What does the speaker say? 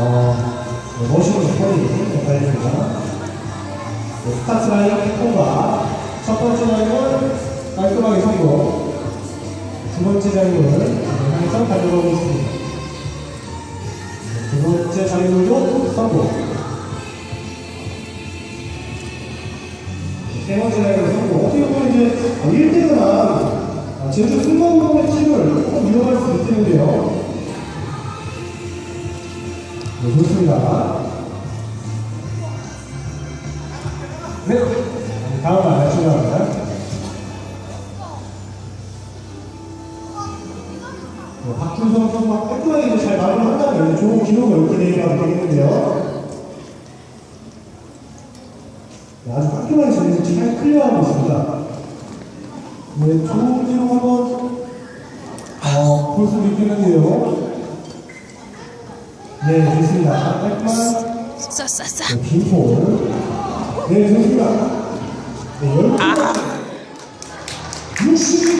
어, 네, 멋있는 스포이 역할입니다. 네, 스타트 라인 통과. 첫 번째 라인은 깔끔하게 성공. 두 번째 자리는 향해서 가져가고 있습니다. 네, 두 번째 자리도 성공. 세 번째 라인으로 성공. 어떻게 보면 이제 1등은 제주 승강공의 팀을 꼭 이용할 수 있겠는데요. 네, 좋습니다. 네, 다음 말 출발합니다. 네, 박준성 선수가 깔끔하게 잘 마무리 한다면 좋은 기록을 되리라고 되겠는데요. 네, 아주 깔끔하게 지금 잘 클리어하고 있습니다. 네, 좋은 기록 한번 어, 볼 수도 있겠는데요. 네, 좋습니다. 깔끔한 쏴쏴쏴 네, 빈폴. 네, 좋습니다.